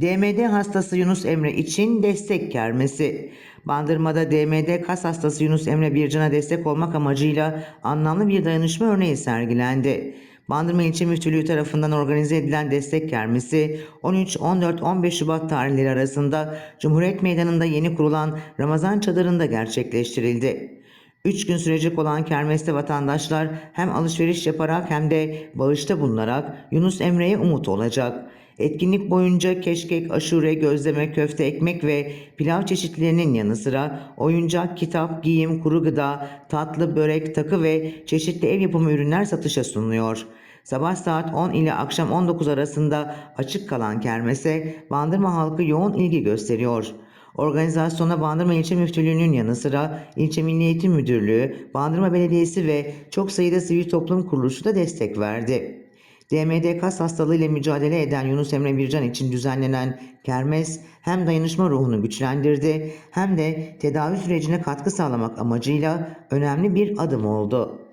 DMD hastası Yunus Emre için destek kermesi. Bandırma'da DMD kas hastası Yunus Emre Bircan'a destek olmak amacıyla anlamlı bir dayanışma örneği sergilendi. Bandırma İlçe Müftülüğü tarafından organize edilen destek kermesi 13, 14, 15 Şubat tarihleri arasında Cumhuriyet Meydanı'nda yeni kurulan Ramazan çadırında gerçekleştirildi. 3 gün sürecek olan kermeste vatandaşlar hem alışveriş yaparak hem de bağışta bulunarak Yunus Emre'ye umut olacak. Etkinlik boyunca keşkek, aşure, gözleme, köfte, ekmek ve pilav çeşitlerinin yanı sıra oyuncak, kitap, giyim, kuru gıda, tatlı, börek, takı ve çeşitli ev yapımı ürünler satışa sunuluyor. Sabah saat 10 ile akşam 19 arasında açık kalan kermese Bandırma halkı yoğun ilgi gösteriyor. Organizasyona Bandırma İlçe Müftülüğü'nün yanı sıra İlçe Milli Eğitim Müdürlüğü, Bandırma Belediyesi ve çok sayıda sivil toplum kuruluşu da destek verdi. DMD kas hastalığıyla mücadele eden Yunus Emre Bircan için düzenlenen kermes hem dayanışma ruhunu güçlendirdi hem de tedavi sürecine katkı sağlamak amacıyla önemli bir adım oldu.